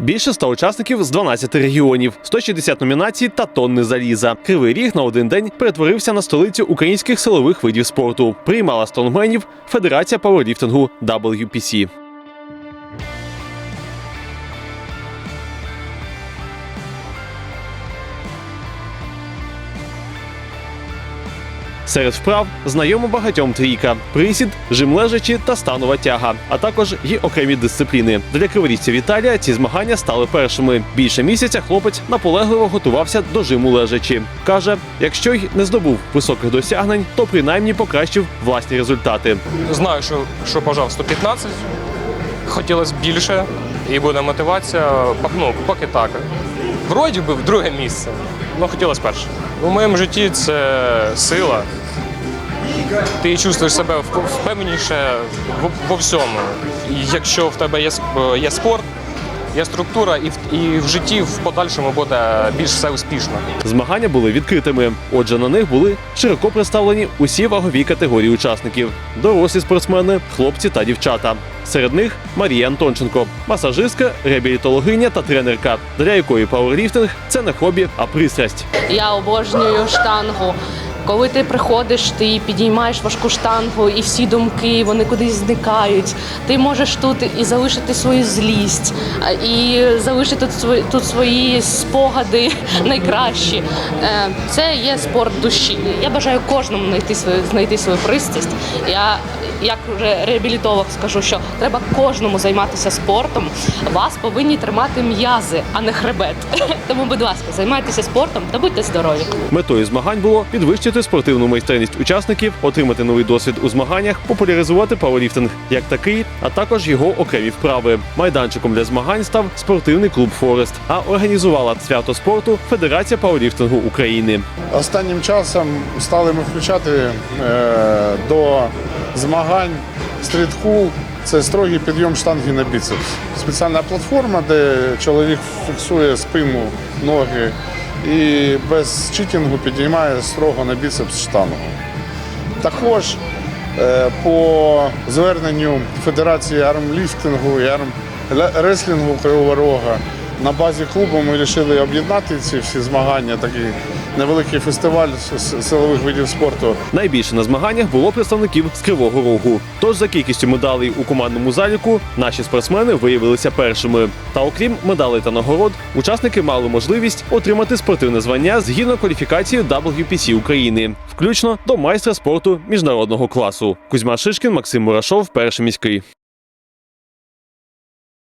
Більше ста учасників з 12 регіонів, 160 номінацій та тонни заліза. Кривий ріг на один день перетворився на столицю українських силових видів спорту. Приймала стронгменів Федерація пауерліфтингу WPC. Серед вправ знайомо багатьом трійка, присід, жим лежачі та станова тяга, а також є окремі дисципліни. Для криворіжця Віталія ці змагання стали першими. Більше місяця хлопець наполегливо готувався до жиму лежачі. каже, якщо й не здобув високих досягнень, то принаймні покращив власні результати. Знаю, що, що пожав 115, хотілося більше, і буде мотивація, ну, поки так. Вроді би в друге місце, але хотілося перше. У моєму житті це сила. Ти чувствуєш себе вп- впевненіше во всьому. Якщо в тебе є, є спорт, є структура, і в, і в житті в подальшому буде більш все успішно. Змагання були відкритими. Отже, на них були широко представлені усі вагові категорії учасників: дорослі спортсмени, хлопці та дівчата. Серед них Марія Антонченко, масажистка, реабілітологиня та тренерка, для якої пауерліфтинг це не хобі, а пристрасть. Я обожнюю штангу. Коли ти приходиш, ти підіймаєш важку штангу, і всі думки вони кудись зникають. Ти можеш тут і залишити свою злість, і залишити тут свої, тут свої спогади найкращі. Е, Це є спорт душі. Я бажаю кожному знайти свою знайти свою пристрасть. Я як вже реабілітолог скажу, що треба кожному займатися спортом. Вас повинні тримати м'язи, а не хребет. Тому, будь ласка, займайтеся спортом та будьте здорові. Метою змагань було підвищити спортивну майстерність учасників, отримати новий досвід у змаганнях, популяризувати пауерліфтинг як такий, а також його окремі вправи. Майданчиком для змагань став спортивний клуб Форест, а організувала свято спорту Федерація пауерліфтингу України. Останнім часом стали ми включати е, до змагань стрітхул. Це строгий підйом штанги на біцепс. Спеціальна платформа, де чоловік фіксує спину, ноги і без читінгу підіймає строго на біцепс штангу. Також е, по зверненню Федерації армліфтингу і армреслінгу Кривого Рога на базі клубу ми вирішили об'єднати ці всі змагання, такий невеликий фестиваль силових видів спорту. Найбільше на змаганнях було представників з Кривого Рогу. Тож за кількістю медалей у командному заліку наші спортсмени виявилися першими. Та окрім медалей та нагород, учасники мали можливість отримати спортивне звання згідно кваліфікації WPC України, включно до майстра спорту міжнародного класу. Кузьма Шишкін, Максим Мурашов, перший міський.